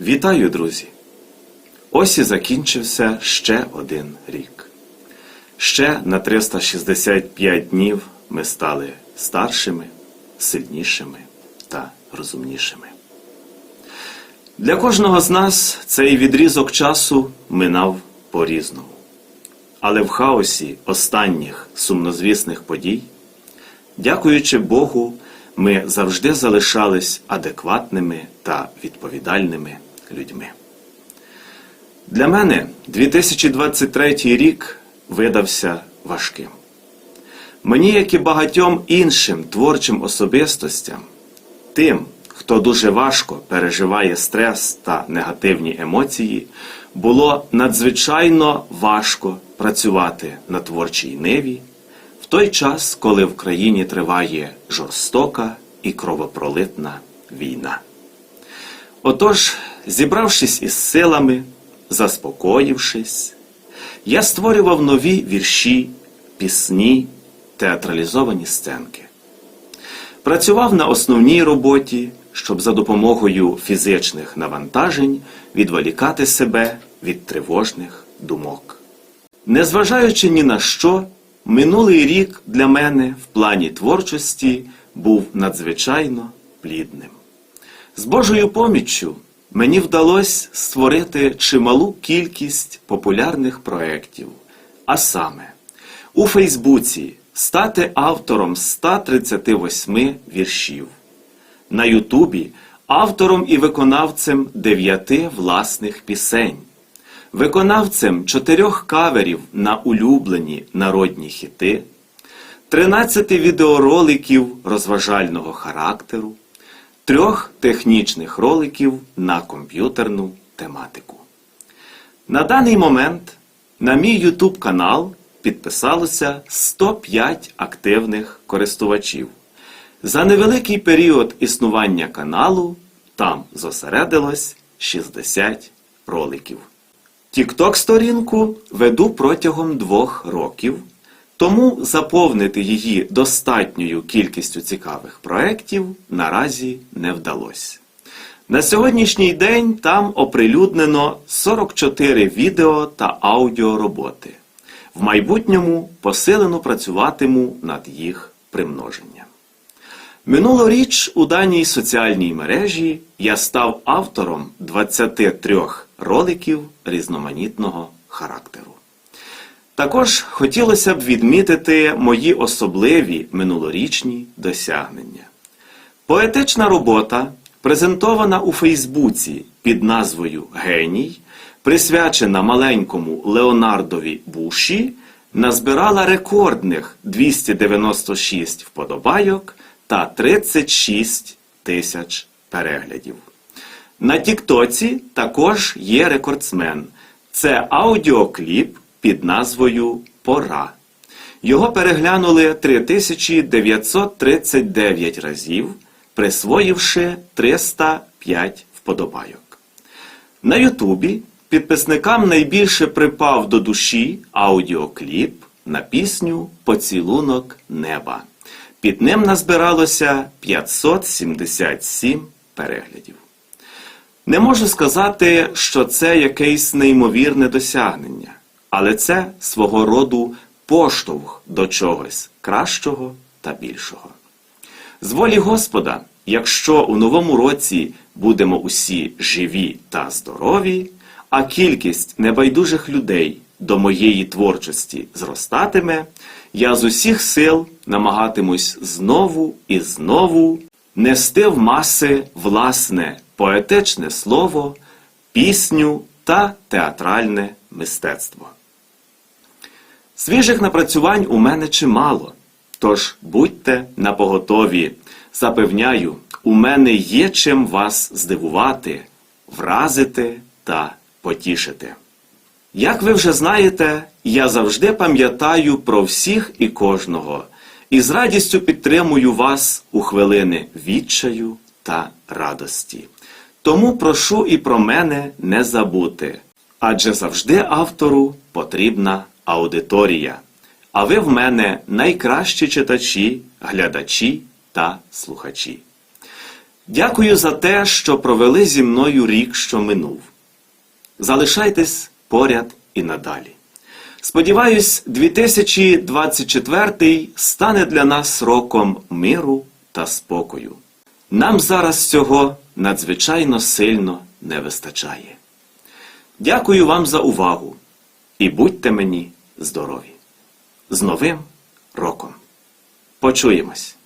Вітаю, друзі! Ось і закінчився ще один рік. Ще на 365 днів ми стали старшими, сильнішими та розумнішими. Для кожного з нас цей відрізок часу минав по-різному. Але в хаосі останніх сумнозвісних подій, дякуючи Богу, ми завжди залишались адекватними та відповідальними людьми. Для мене 2023 рік видався важким. Мені, як і багатьом іншим творчим особистостям, тим, хто дуже важко переживає стрес та негативні емоції, було надзвичайно важко працювати на творчій ниві в той час, коли в країні триває жорстока і кровопролитна війна. Отож, зібравшись із силами, заспокоївшись, я створював нові вірші, пісні, театралізовані сценки. Працював на основній роботі, щоб за допомогою фізичних навантажень відволікати себе від тривожних думок. Незважаючи ні на що, минулий рік для мене в плані творчості був надзвичайно плідним. З Божою поміччю мені вдалося створити чималу кількість популярних проєктів, а саме у Фейсбуці стати автором 138 віршів, на Ютубі автором і виконавцем дев'яти власних пісень, виконавцем чотирьох каверів на улюблені народні хіти, 13 відеороликів розважального характеру, трьох технічних роликів на комп'ютерну тематику. На даний момент на мій YouTube канал підписалося 105 активних користувачів. За невеликий період існування каналу там зосередилось 60 роликів. Тікток сторінку веду протягом двох років, тому заповнити її достатньою кількістю цікавих проєктів наразі не вдалося. На сьогоднішній день там оприлюднено 44 відео та аудіороботи. В майбутньому посилено працюватиму над їх примноженням. Минулоріч у даній соціальній мережі я став автором 23 роликів різноманітного характеру. Також хотілося б відмітити мої особливі минулорічні досягнення. Поетична робота, презентована у Фейсбуці під назвою Геній, присвячена маленькому Леонардові Буші, назбирала рекордних 296 вподобайок та 36 тисяч переглядів. На Тіктоці також є рекордсмен. Це аудіокліп під назвою Пора. Його переглянули 3939 разів, присвоївши 305 вподобайок. На Ютубі підписникам найбільше припав до душі аудіокліп на пісню Поцілунок неба. Під ним назбиралося 577 переглядів. Не можу сказати, що це якесь неймовірне досягнення, але це свого роду поштовх до чогось кращого та більшого. З волі Господа, якщо у новому році будемо усі живі та здорові, а кількість небайдужих людей до моєї творчості зростатиме, я з усіх сил намагатимусь знову і знову нести в маси власне поетичне слово, пісню та театральне мистецтво. Свіжих напрацювань у мене чимало, тож будьте напоготові. Запевняю, у мене є чим вас здивувати, вразити та потішити. Як ви вже знаєте, я завжди пам'ятаю про всіх і кожного і з радістю підтримую вас у хвилини відчаю та радості. Тому прошу і про мене не забути, адже завжди автору потрібна аудиторія. А ви в мене найкращі читачі, глядачі та слухачі. Дякую за те, що провели зі мною рік, що минув. Залишайтесь поряд і надалі. Сподіваюсь, 2024 стане для нас роком миру та спокою. Нам зараз цього надзвичайно сильно не вистачає. Дякую вам за увагу і будьте мені здорові. З Новим роком! Почуємось!